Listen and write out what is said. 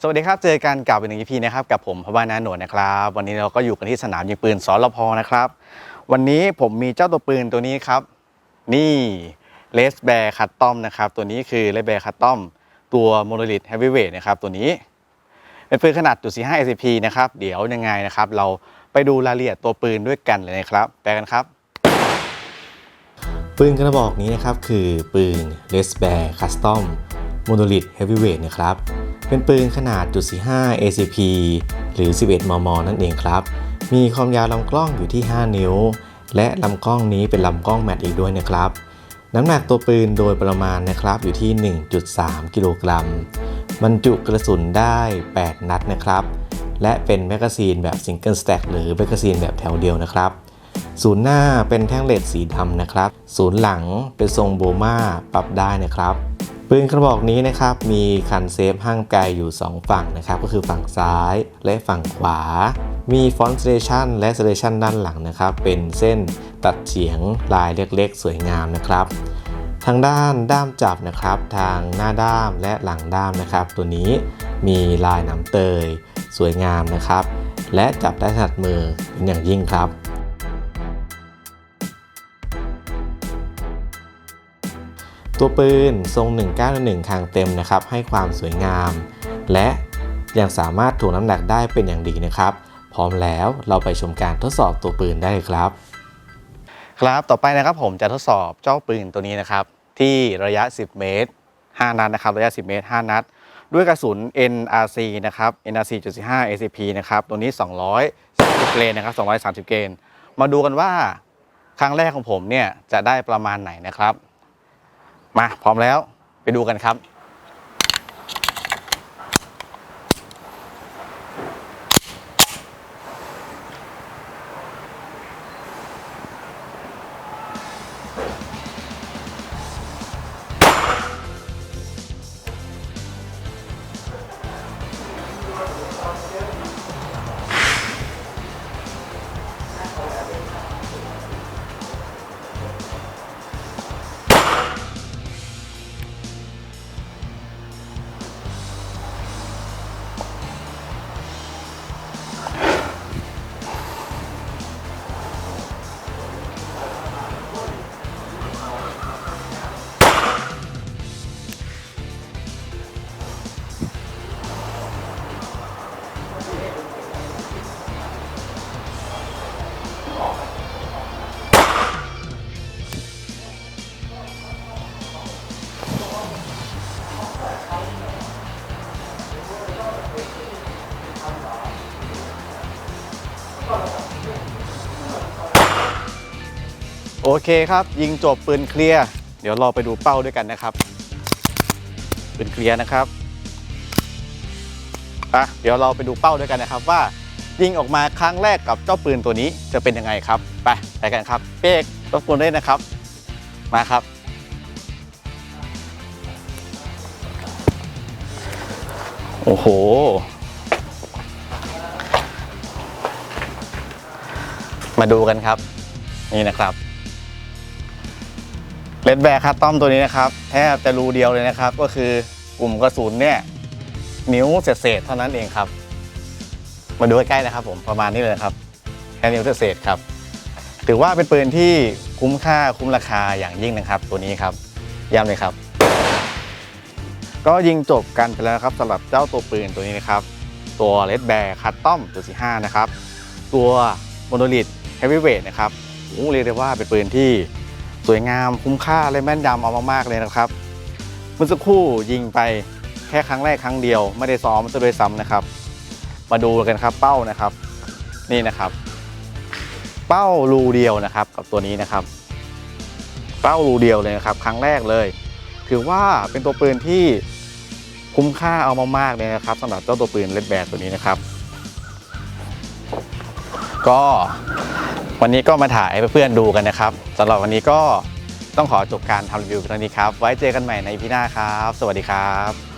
สวัสดีครับ เจอกันกับอีกหนึ่ง EP นะครับกับผมพบานาหนวดนะครับ วันนี้เราก็อยู่กันที่สนามยิงปืนสรพนะครับ วันนี้ผมมีเจ้าตัวปืนตัวนี้ครับ นี่เลสแบร์คัตตอมนะครับ ตัวนี้คือเลสแบร์คัตตอมตัวโมโนลิทเฮฟวีเวทนะครับตัวนี้ เป็นปืนขนาดจุด45 ACP นะครับ เดี๋ยวยังไงนะครับ เราไปดูรายละเอียดตัวปืนด้วยกันเลยนะครับไปกันครับ ปืนกระบอกนี้นะครับคือปืน l e s b e a r Custom Monolith Heavyweight นะครับ เป็นปืนขนาดจุด45 ACP หรือ 11 มม นั่นเองครับ มีความยาวลำกล้องอยู่ที่ 5 นิ้ว และลำกล้องนี้เป็นลำกล้องแมตต์อีกด้วยนะครับ น้ำหนักตัวปืนโดยประมาณนะครับอยู่ที่ 1.3 กิโลกรัม บรรจุกระสุนได้ 8 นัดนะครับ และเป็นแมกกาซีนแบบซิงเกิลสแต็กหรือแมกกาซีนแบบแถวเดียวนะครับ ศูนย์หน้าเป็นแท่งเหล็กสีดำนะครับ ศูนย์หลังเป็นทรงโบมาปรับได้นะครับ ปืนกระบอกนี้นะครับมีคันเซฟห้างไกลอยู่ 2 ฝั่งนะครับก็คือฝั่งซ้ายและฝั่งขวา มีฟอนต์สเตชันและสเตชันด้านหลังนะครับเป็นเส้นตัดเฉียงลายเล็กๆ สวยงามนะครับ ทางด้านด้ามจับนะครับ ทางหน้าด้ามและหลังด้ามนะครับ ตัวนี้มีลายน้ำเตย สวยงามนะครับ และจับได้ถนัดมือเป็นอย่างยิ่งครับ ตัวปืนทรง 191 คางเต็มนะครับ ให้ความสวยงาม และยังสามารถถ่วงน้ำหนักได้เป็นอย่างดีนะครับ พร้อมแล้วเราไปชมการทดสอบตัวปืนได้ครับ ครับต่อไปนะครับผมจะทดสอบเจ้าปืนตัวนี้นะครับ ที่ระยะ 10 เมตร 5 นัดนะครับ ระยะ 10 เมตร 5 นัด ด้วยกระสุน NRC นะครับ NRC .45 ACP นะครับตัวนี้ 230 เกรนนะครับ 230 เกรนมาดูกันว่าครั้งแรกของผมเนี่ยจะได้ประมาณไหนนะครับ มาพร้อมแล้วไปดูกันครับ โอเคครับ ยิงจบปืนเคลียร์เดี๋ยวเราไปดูเป้าด้วยกันนะครับปืนเคลียร์นะครับอะเดี๋ยวเราไปดูเป้าด้วยกันนะครับว่ายิงออกมาครั้งแรกกับเจ้าปืนตัวนี้จะเป็นยังไงครับ ไปไปกันครับ เป๊กรบกวนด้วยนะครับ มาครับ โอ้โห มาดูกันครับ นี่นะครับ เลดแบร์คัตตอมตัวนี้นะครับแทบจะรูเดียวเลยนะครับ ก็คือกลุ่มกระสุนเนี่ยนิ้วเศษๆเท่านั้นเองครับ มาดูใกล้ๆนะครับ ผมประมาณนี้เลยครับแค่นิ้วเศษๆครับ ถือว่าเป็นปืนที่คุ้มค่าคุ้มราคาอย่างยิ่งนะครับ ตัวนี้ครับย้ำเลยครับ ก็ยิงจบกันไปแล้วนะครับสำหรับเจ้าตัวปืนตัวนี้นะครับ ตัวเลดแบร์คัตตอมตัวสี่ห้านะครับ ตัวโมโนลิทเฮฟวีเวทนะครับเรียกได้ว่าเป็นปืนที่ สวยงามคุ้มค่าและแม่นยำเอามากๆเลยนะครับ เมื่อสักครู่ยิงไปแค่ครั้งแรกครั้งเดียว ไม่ได้ซ้อมซะด้วยซ้ำนะครับ มาดูกันครับเป้านะครับ นี่นะครับ เป้ารูเดียวนะครับ กับตัวนี้นะครับ เป้ารูเดียวเลยนะครับ ครั้งแรกเลย ถือว่าเป็นตัวปืนที่คุ้มค่าเอามากๆเลยนะครับสำหรับเจ้าตัวปืนเลดแบร์ตัวนี้นะครับ ก็ วันนี้ก็มาถ่ายให้เพื่อนๆดูกันนะครับสำหรับวันนี้ก็ต้องขอจบการทำรีวิวตรงนี้ครับ ไว้เจอกันใหม่ในพีหน้าครับ สวัสดีครับ